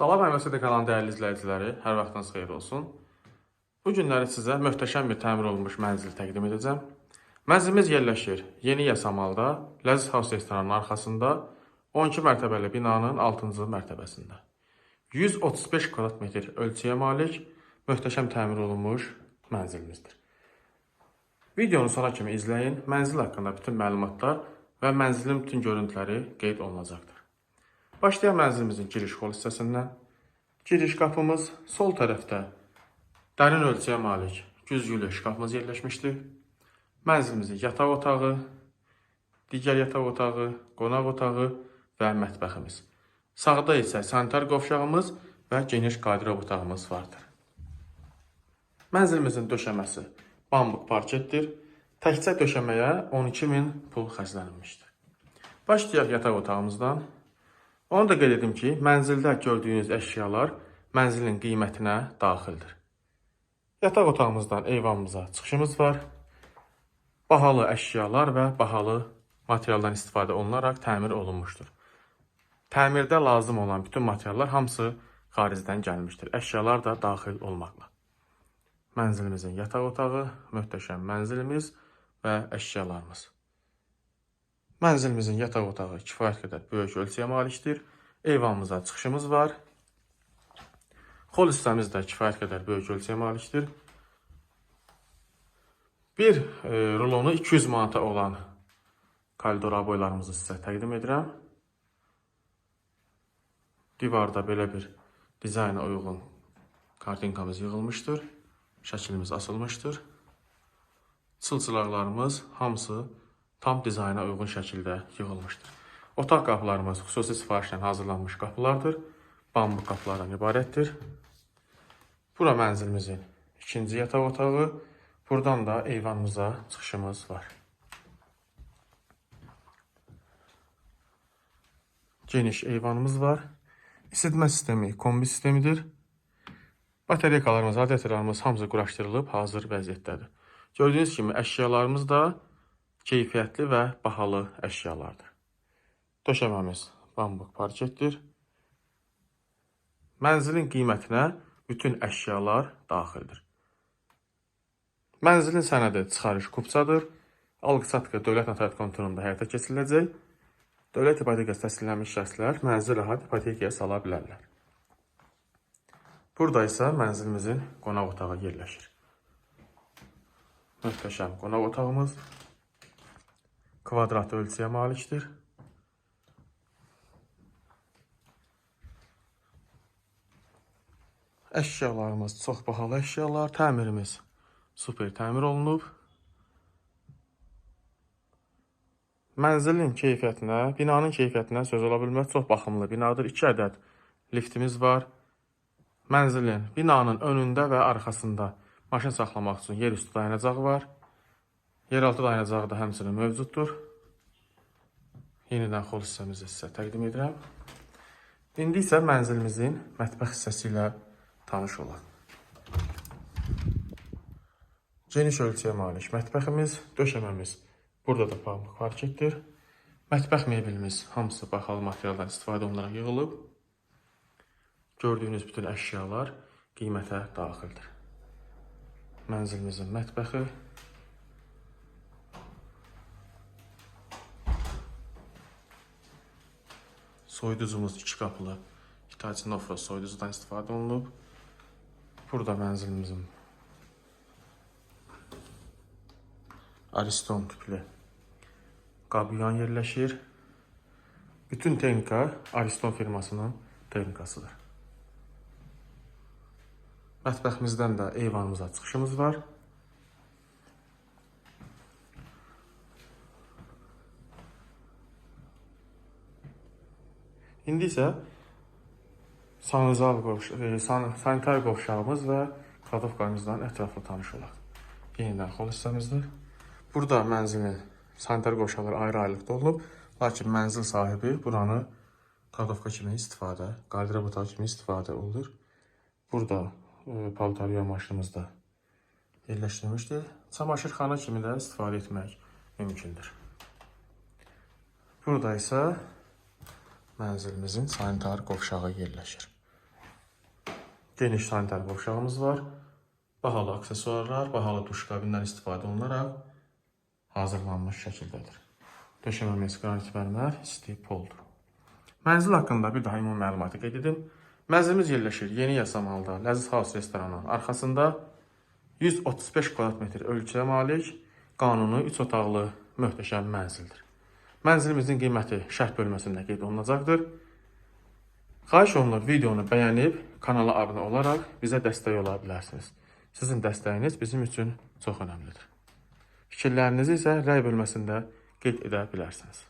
Salam MSD kanalının dəyərli izləyiciləri, hər vaxtınız xeyir olsun. Bu günləri sizə möhtəşəm bir təmir olunmuş mənzil təqdim edəcəm. Mənzilimiz yerləşir Yeni Yasamalda, Ləziz House restoranının arxasında, 12 mərtəbəli binanın 6-cı mərtəbəsində. 135 kvadrat metr ölçüyə malik möhtəşəm təmir olunmuş mənzilimizdir. Videonu sona kimi izləyin. Mənzil haqqında bütün məlumatlar və mənzilin bütün görüntüləri qeyd olunacaqdır. Başlayaq mənzilimizin giriş hol hissəsindən. Giriş qapımız sol tərəfdə dərin ölçüyə malik güzgülü şkafımız yerləşmişdir. Mənzilimizin yataq otağı, digər yataq otağı, qonaq otağı və mətbəximiz. Sağda isə sanitar qovşağımız və geniş qardirob otağımız vardır. Mənzilimizin döşəməsi bambuk parketdir. Təkcə döşəməyə 12 min pul xərclənilmişdir. Başlayaq yataq otağımızdan. Onu da qeyd edim ki, mənzildə gördüyünüz əşyalar mənzilin qiymətinə daxildir. Yataq otağımızdan eyvanımıza çıxışımız var. Bahalı əşyalar və bahalı materialdan istifadə olunaraq təmir olunmuşdur. Təmirdə lazım olan bütün materiallar hamısı xaricdən gəlmişdir. Əşyalar da daxil olmaqla. Mənzilimizin yataq otağı, möhtəşəm mənzilimiz və əşyalarımız. Mənzilimizin yataq otağı kifayət qədər böyük ölçüyə malikdir. Eyvanımıza çıxışımız var. Xol hissəmiz də kifayət qədər böyük ölçüyə malikdir. Bir e, rulonu 200 manata olan koridor aboylarımızı sizə təqdim edirəm. Divarda belə bir dizayna uyğun kartinkamız yığılmışdır. Şəklimiz asılmışdır. Çılçılaqlarımız hamısı tam dizayna uyğun şəkildə yığılmışdır. Otaq qapılarımız xüsusi sifarişlə hazırlanmış qapılardır. Bambu qapılardan ibarətdir. Bura mənzilimizin ikinci yataq otağı. Buradan da eyvanımıza çıxışımız var. Geniş eyvanımız var. İsitmə sistemi kombi sistemidir. Batareykalarımız, radiatorlarımız hamısı quraşdırılıb hazır vəziyyətdədir. Gördüyünüz kimi əşyalarımız da keyfiyyətli və bahalı əşyalardır. Döşəməmiz bambuk parketdir. Mənzilin qiymətinə bütün əşyalar daxildir. Mənzilin sənədi çıxarış kupçadır. Alqı-satqı dövlət notariat kontorunda həyata keçiriləcək. Dövlət ipotekası təsdiqlənmiş şəxslər mənzil rahat ipotekaya sala bilərlər. Burada isə mənzilimizin qonaq otağı yerləşir. Möhtəşəm qonaq otağımız kvadrat ölçüyə malikdir. Əşyalarımız çox bahalı əşyalar, təmirimiz super təmir olunub. Mənzilin keyfiyyətinə, binanın keyfiyyətinə söz ola bilməz. Çox baxımlı binadır. 2 ədəd liftimiz var. Mənzilin binanın önündə və arxasında maşın saxlamaq üçün yer üstü dayanacağı var. Yeraltı dayanacağı da həmçinin mövcuddur. Yenidən xol hissəmizi sizə təqdim edirəm. İndi isə mənzilimizin mətbəx hissəsi ilə tanış olaq. Geniş ölçüyə malik mətbəximiz, döşəməmiz burada da pambıq parketdir. Mətbəx mebelimiz hamısı bahalı materialdan istifadə olunaraq yığılıb. Gördüyünüz bütün əşyalar qiymətə daxildir. Mənzilimizin mətbəxi Soyuducumuz iki qapılı Hitachi Nofro soyuducudan istifadə olunub. Burada mənzilimizin Ariston tipli qabyan yerləşir. Bütün texnika Ariston firmasının texnikasıdır. Mətbəximizdən də eyvanımıza çıxışımız var. İndi isə qovş e, san sanitar qovşağımız və kladovkamızdan ətraflı tanış olaq. Yenidən xol hissəmizdir. Burada mənzilin sanitar qovşaqları ayrı-ayrılıqda olub, lakin mənzil sahibi buranı kladovka kimi istifadə, qardirob otağı kimi istifadə olunur. Burada e, paltar yuyan maşınımız da yerləşdirilmişdir. Çamaşırxana kimi də istifadə etmək mümkündür. Burada isə mənzilimizin sanitar qovşağı yerləşir. Geniş sanitar qovşağımız var. Bahalı aksesuarlar, bahalı duş qabindən istifadə olunaraq hazırlanmış şəkildədir. Döşəməmiz qranit mərmər, isti poldur. Mənzil haqqında bir daha ümumi məlumatı qeyd edim. Mənzilimiz yerləşir Yeni Yasamalda, Ləziz House restoranının arxasında 135 kvadrat metr ölçüyə malik, qanuni 3 otaqlı möhtəşəm mənzildir. Mənzilimizin qiyməti şərh bölməsində qeyd olunacaqdır. Xahiş olunur videonu bəyənib kanala abunə olaraq bizə dəstək ola bilərsiniz. Sizin dəstəyiniz bizim üçün çox önəmlidir. Fikirlərinizi isə rəy bölməsində qeyd edə bilərsiniz.